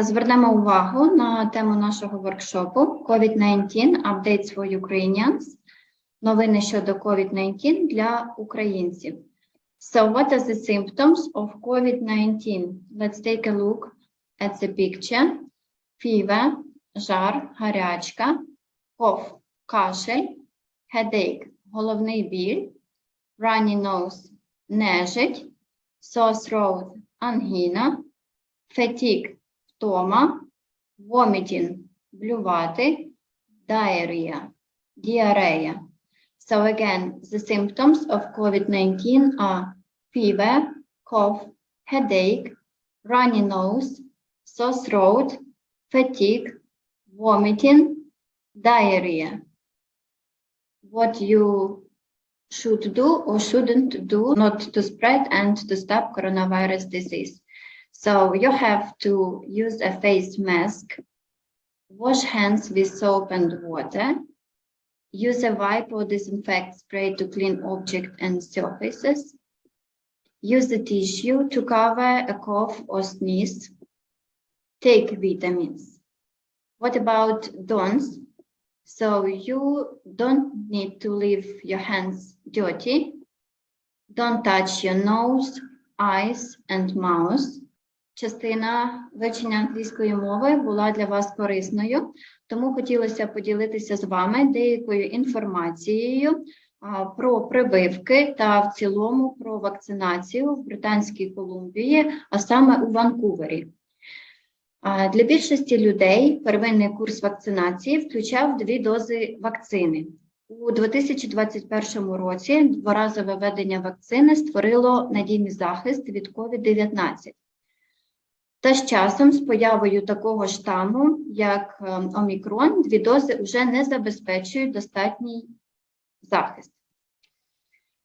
Звернемо увагу на тему нашого воркшопу COVID-19 Updates for Ukrainians. Новини щодо COVID-19 для українців. So, what are the symptoms of COVID-19? Let's take a look at the picture. Fever, жар, гарячка, cough, кашель, headache, головний біль, runny nose, нежить, sore throat, ангіна, fatigue, втома, vomiting, блювати, diarrhea, діарея. So again, the symptoms of COVID-19 are fever, cough, headache, runny nose, sore throat, fatigue, vomiting, diarrhea. What you should do or shouldn't do not to spread and to stop coronavirus disease. So you have to use a face mask, wash hands with soap and water, use a wipe or disinfect spray to clean objects and surfaces, use a tissue to cover a cough or sneeze, take vitamins. What about don'ts? So you don't need to leave your hands dirty. Don't touch your nose, eyes and mouth. Частина вивчення англійської мови була для вас корисною, тому хотілося поділитися з вами деякою інформацією про прививки та в цілому про вакцинацію в Британській Колумбії, а саме у Ванкувері. Для більшості людей первинний курс вакцинації включав дві дози вакцини. У 2021 році дворазове введення вакцини створило надійний захист від COVID-19. Та з часом, з появою такого штаму, як е, омікрон, дві дози вже не забезпечують достатній захист.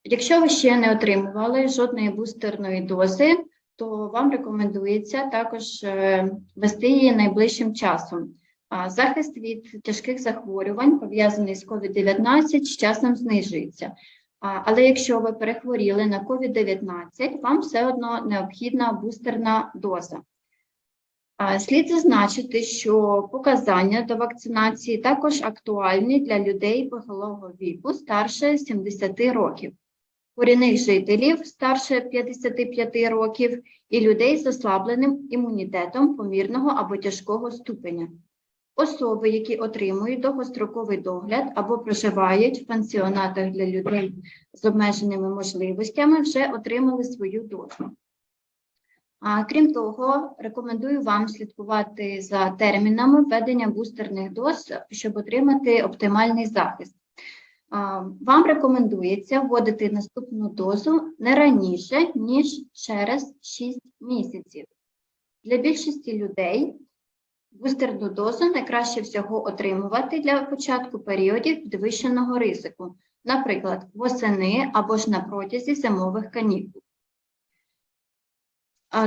Якщо ви ще не отримували жодної бустерної дози, то вам рекомендується також е, вести її найближчим часом. Захист від тяжких захворювань, пов'язаний з COVID-19, з часом знижується. Але якщо ви перехворіли на COVID-19, вам все одно необхідна бустерна доза. Слід зазначити, що показання до вакцинації також актуальні для людей похилого віку старше 70 років, корінних жителів старше 55 років і людей з ослабленим імунітетом помірного або тяжкого ступеня. Особи, які отримують довгостроковий догляд або проживають в пансіонатах для людей з обмеженими можливостями, вже отримали свою дозу. Крім того, рекомендую вам слідкувати за термінами введення бустерних доз, щоб отримати оптимальний захист. Вам рекомендується вводити наступну дозу не раніше, ніж через 6 місяців. Для більшості людей бустерну дозу найкраще всього отримувати для початку періодів підвищеного ризику, наприклад, восени або ж на протязі зимових канікул.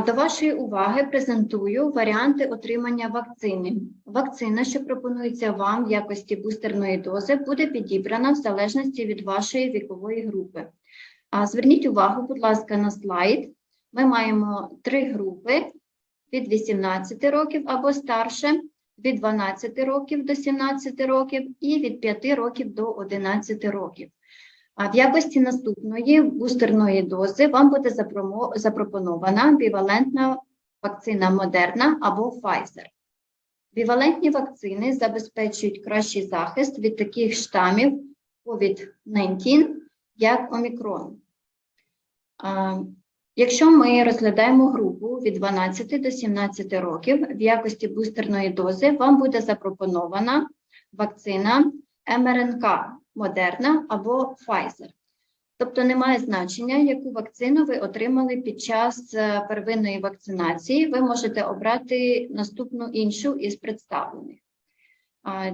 До вашої уваги презентую варіанти отримання вакцини. Вакцина, що пропонується вам в якості бустерної дози, буде підібрана в залежності від вашої вікової групи. Зверніть увагу, будь ласка, на слайд. Ми маємо три групи від 18 років або старше, від 12 років до 17 років і від 5 років до 11 років. А в якості наступної бустерної дози вам буде запропонована бівалентна вакцина Модерна або Pfizer. Бівалентні вакцини забезпечують кращий захист від таких штамів COVID-19, як омікрон. Якщо ми розглядаємо групу від 12 до 17 років, в якості бустерної дози вам буде запропонована вакцина МРНК Модерна або Pfizer. Тобто немає значення, яку вакцину ви отримали під час е, первинної вакцинації. Ви можете обрати наступну іншу із представлених.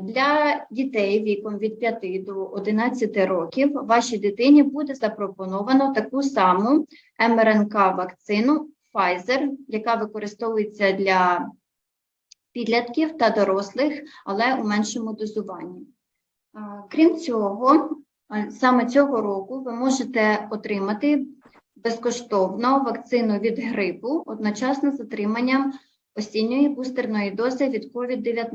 Для дітей віком від 5 до 11 років вашій дитині буде запропоновано таку саму МРНК-вакцину Pfizer, яка використовується для підлітків та дорослих, але у меншому дозуванні. Крім цього, саме цього року ви можете отримати безкоштовно вакцину від грипу одночасно з отриманням осінньої бустерної дози від COVID-19.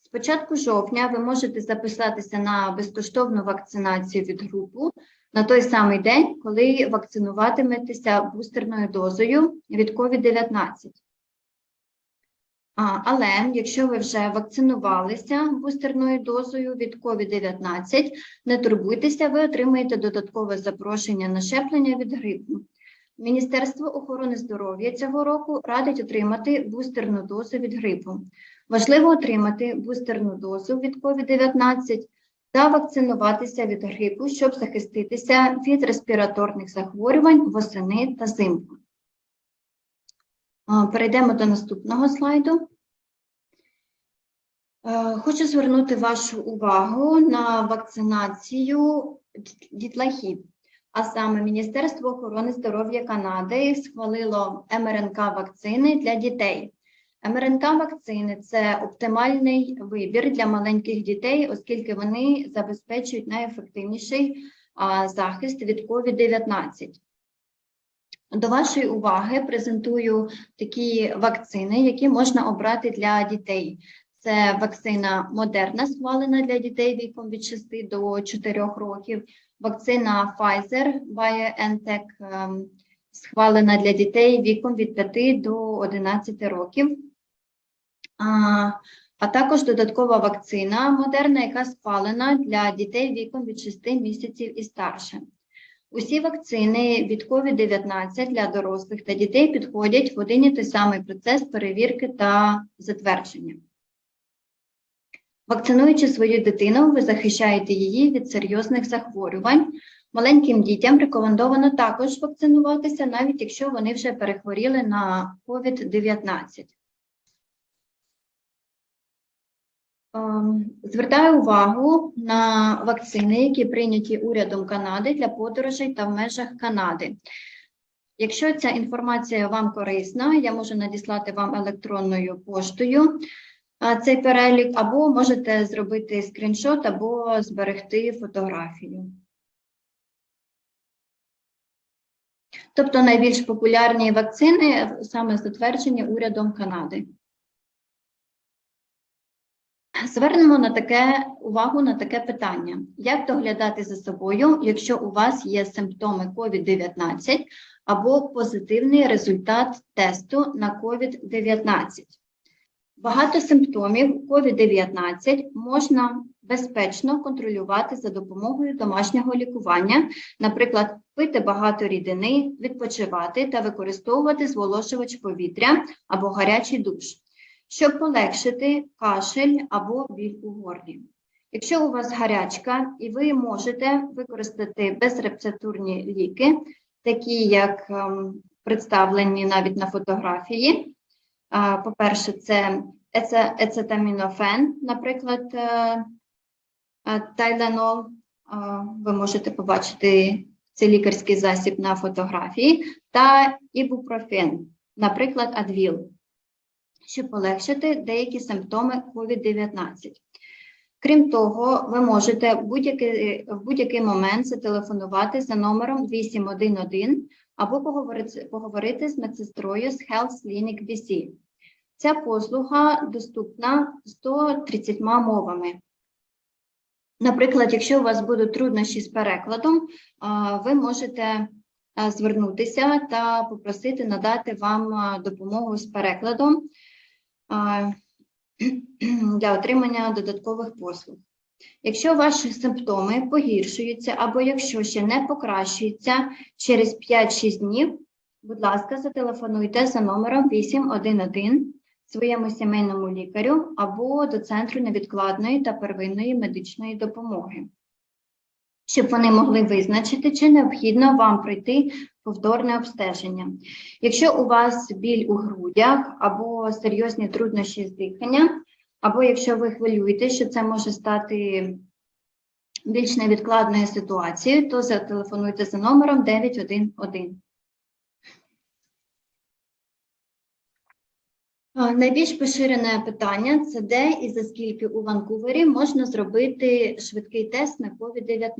З початку жовтня ви можете записатися на безкоштовну вакцинацію від групу на той самий день, коли вакцинуватиметеся бустерною дозою від COVID-19. Але якщо ви вже вакцинувалися бустерною дозою від COVID-19, не турбуйтеся, ви отримаєте додаткове запрошення на щеплення від грипу. Міністерство охорони здоров'я цього року радить отримати бустерну дозу від грипу. Важливо отримати бустерну дозу від COVID-19 та вакцинуватися від грипу, щоб захиститися від респіраторних захворювань восени та взимку. Перейдемо до наступного слайду. Е, Хочу звернути вашу увагу на вакцинацію дітлахів. А саме Міністерство охорони здоров'я Канади схвалило МРНК-вакцини для дітей. МРНК-вакцини це оптимальний вибір для маленьких дітей, оскільки вони забезпечують найефективніший захист від COVID-19. До вашої уваги презентую такі вакцини, які можна обрати для дітей. Це вакцина Модерна, схвалена для дітей віком від 6 до 4 років, вакцина Pfizer BioNTech ем, схвалена для дітей віком від 5 до 11 років. А, а також додаткова вакцина Модерна, яка схвалена для дітей віком від 6 місяців і старше. Усі вакцини від COVID-19 для дорослих та дітей підходять в один і той самий процес перевірки та затвердження. Вакцинуючи свою дитину, ви захищаєте її від серйозних захворювань. Маленьким дітям рекомендовано також вакцинуватися, навіть якщо вони вже перехворіли на COVID-19. Звертаю увагу на вакцини, які прийняті урядом Канади для подорожей та в межах Канади. Якщо ця інформація вам корисна, я можу надіслати вам електронною поштою цей перелік, або можете зробити скріншот, або зберегти фотографію. Тобто найбільш популярні вакцини саме затверджені урядом Канади. Звернемо на таке увагу на таке питання: як доглядати за собою, якщо у вас є симптоми COVID-19 або позитивний результат тесту на COVID-19? Багато симптомів COVID-19 можна безпечно контролювати за допомогою домашнього лікування, наприклад, пити багато рідини, відпочивати та використовувати зволожувач повітря або гарячий душ щоб полегшити кашель або біль у горлі. Якщо у вас гарячка, і ви можете використати безрецептурні ліки, такі як ем, представлені навіть на фотографії. По-перше, це ецетамінофен, наприклад, е, е, тайленол. Ви можете побачити цей лікарський засіб на фотографії, та ібупрофен, наприклад, адвіл щоб полегшити деякі симптоми COVID-19. Крім того, ви можете в будь-який будь момент зателефонувати за номером 811 або поговорити, поговорити з медсестрою з Health Clinic BC. Ця послуга доступна 130 мовами. Наприклад, якщо у вас будуть труднощі з перекладом, ви можете звернутися та попросити надати вам допомогу з перекладом для отримання додаткових послуг. Якщо ваші симптоми погіршуються або якщо ще не покращуються через 5-6 днів, будь ласка, зателефонуйте за номером 811 своєму сімейному лікарю або до Центру невідкладної та первинної медичної допомоги, щоб вони могли визначити, чи необхідно вам пройти повторне обстеження. Якщо у вас біль у грудях або серйозні труднощі з диханням, або якщо ви хвилюєте, що це може стати більш невідкладною ситуацією, то зателефонуйте за номером 911. Найбільш поширене питання це де і за скільки у Ванкувері можна зробити швидкий тест на COVID-19.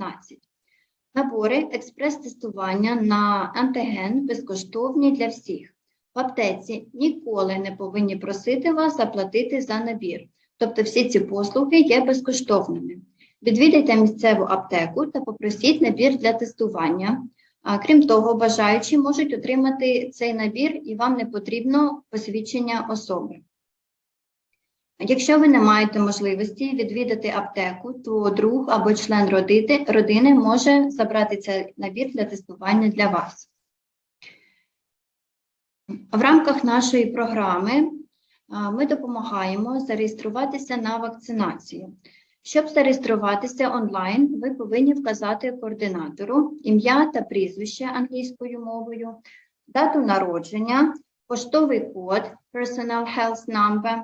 Набори експрес-тестування на антиген безкоштовні для всіх. В аптеці ніколи не повинні просити вас заплатити за набір. Тобто всі ці послуги є безкоштовними. Відвідайте місцеву аптеку та попросіть набір для тестування. Крім того, бажаючі можуть отримати цей набір і вам не потрібно посвідчення особи. Якщо ви не маєте можливості відвідати аптеку, то друг або член родини може забрати цей набір для тестування для вас. В рамках нашої програми ми допомагаємо зареєструватися на вакцинацію. Щоб зареєструватися онлайн, ви повинні вказати координатору ім'я та прізвище англійською мовою, дату народження, поштовий код Personal Health Number,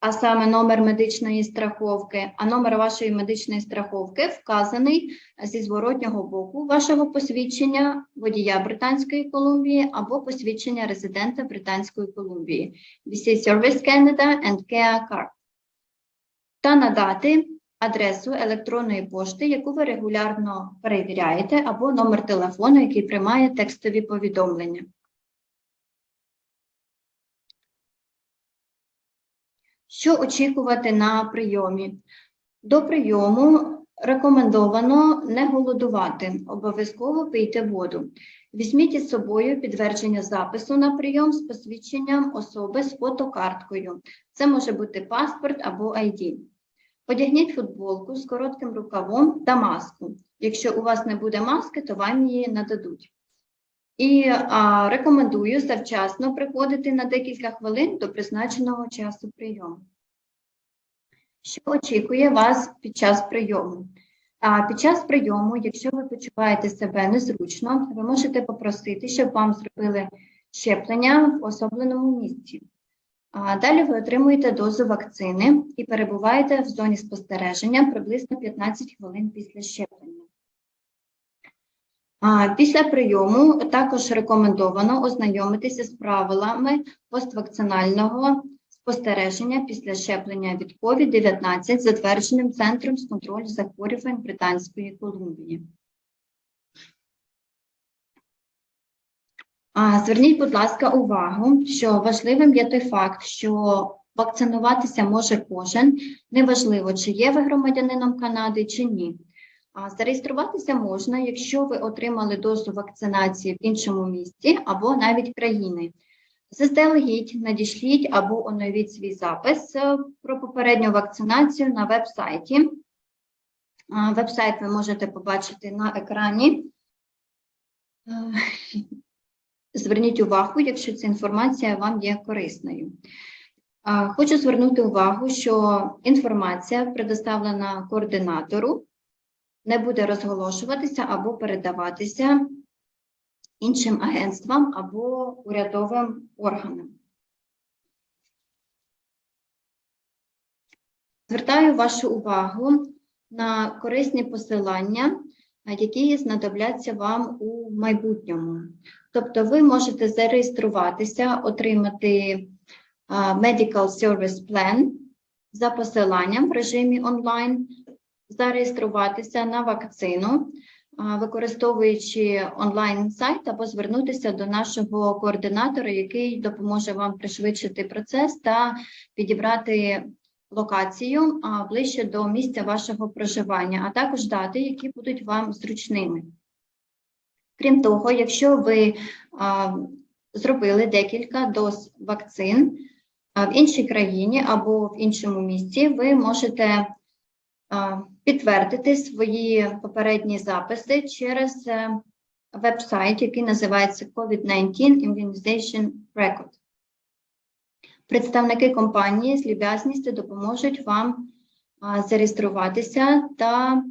а саме номер медичної страховки, а номер вашої медичної страховки вказаний зі зворотнього боку вашого посвідчення водія Британської Колумбії або посвідчення резидента Британської Колумбії. VC Service Canada and KEA Card та надати адресу електронної пошти, яку ви регулярно перевіряєте, або номер телефону, який приймає текстові повідомлення. Що очікувати на прийомі? До прийому рекомендовано не голодувати, обов'язково пийте воду. Візьміть із собою підтвердження запису на прийом з посвідченням особи з фотокарткою. Це може бути паспорт або ID. Одягніть футболку з коротким рукавом та маску. Якщо у вас не буде маски, то вам її нададуть. І а, рекомендую завчасно приходити на декілька хвилин до призначеного часу прийому. Що очікує вас під час прийому? А під час прийому, якщо ви почуваєте себе незручно, ви можете попросити, щоб вам зробили щеплення в особленому місці. А далі ви отримуєте дозу вакцини і перебуваєте в зоні спостереження приблизно 15 хвилин після щеплення. А Після прийому також рекомендовано ознайомитися з правилами поствакцинального спостереження після щеплення від COVID-19, затвердженим Центром з контролю захворювань Британської Колумбії. Зверніть, будь ласка, увагу, що важливим є той факт, що вакцинуватися може кожен, неважливо, чи є ви громадянином Канади, чи ні. Зареєструватися можна, якщо ви отримали дозу вакцинації в іншому місті або навіть країни. Заздалегідь надішліть або оновіть свій запис е, про попередню вакцинацію на веб-сайті. А, Веб-сайт ви можете побачити на екрані. Е, Зверніть увагу, якщо ця інформація вам є корисною. Хочу звернути увагу, що інформація, предоставлена координатору, не буде розголошуватися або передаватися іншим агентствам або урядовим органам. Звертаю вашу увагу на корисні посилання, які знадобляться вам у майбутньому. Тобто ви можете зареєструватися, отримати Medical Service Plan за посиланням в режимі онлайн, зареєструватися на вакцину, використовуючи онлайн-сайт або звернутися до нашого координатора, який допоможе вам пришвидшити процес та підібрати локацію ближче до місця вашого проживання, а також дати, які будуть вам зручними. Крім того, якщо ви а, зробили декілька доз вакцин в іншій країні або в іншому місці, ви можете а, підтвердити свої попередні записи через е, веб-сайт, який називається COVID-19 Immunization Record. Представники компанії з люб'язністю допоможуть вам зареєструватися та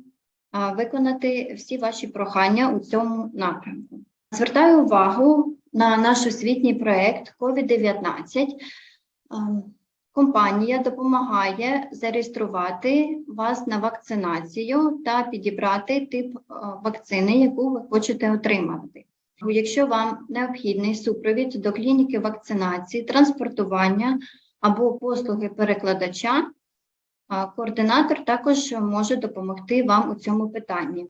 виконати всі ваші прохання у цьому напрямку. Звертаю увагу на наш освітній проєкт COVID-19. Компанія допомагає зареєструвати вас на вакцинацію та підібрати тип е, вакцини, яку ви хочете отримати. Якщо вам необхідний супровід до клініки вакцинації, транспортування або послуги перекладача, координатор також може допомогти вам у цьому питанні.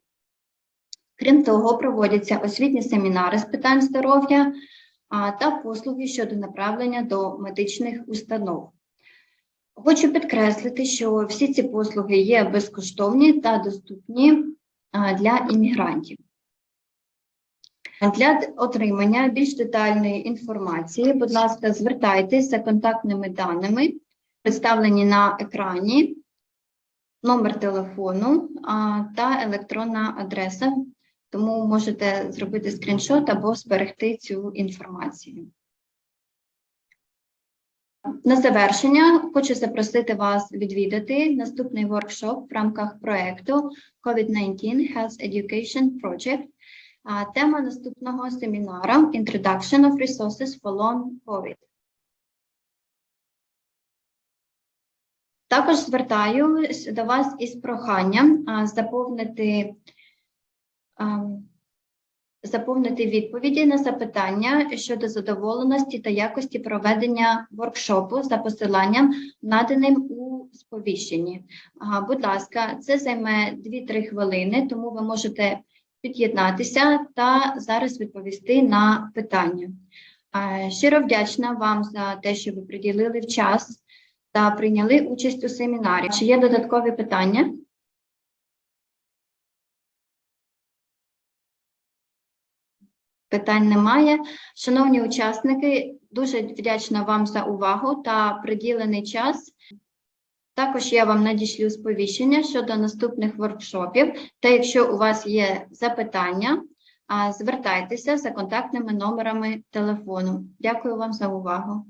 Крім того, проводяться освітні семінари з питань здоров'я, та послуги щодо направлення до медичних установ. Хочу підкреслити, що всі ці послуги є безкоштовні та доступні для іммігрантів. Для отримання більш детальної інформації, будь ласка, звертайтесь за контактними даними, представлені на екрані, номер телефону та електронна адреса. Тому можете зробити скріншот або зберегти цю інформацію. На завершення хочу запросити вас відвідати наступний воркшоп в рамках проекту COVID-19 Health Education Project. Тема наступного семінару Introduction of Resources for Long COVID. Також звертаюсь до вас із проханням заповнити, а, заповнити відповіді на запитання щодо задоволеності та якості проведення воркшопу за посиланням, наданим у сповіщенні. Будь ласка, це займе 2-3 хвилини, тому ви можете під'єднатися та зараз відповісти на питання. Щиро вдячна вам за те, що ви приділили час та прийняли участь у семінарі. Чи є додаткові питання? Питань немає. Шановні учасники, дуже вдячна вам за увагу та приділений час. Також я вам надішлю сповіщення щодо наступних воркшопів. Та якщо у вас є запитання, звертайтеся за контактними номерами телефону. Дякую вам за увагу.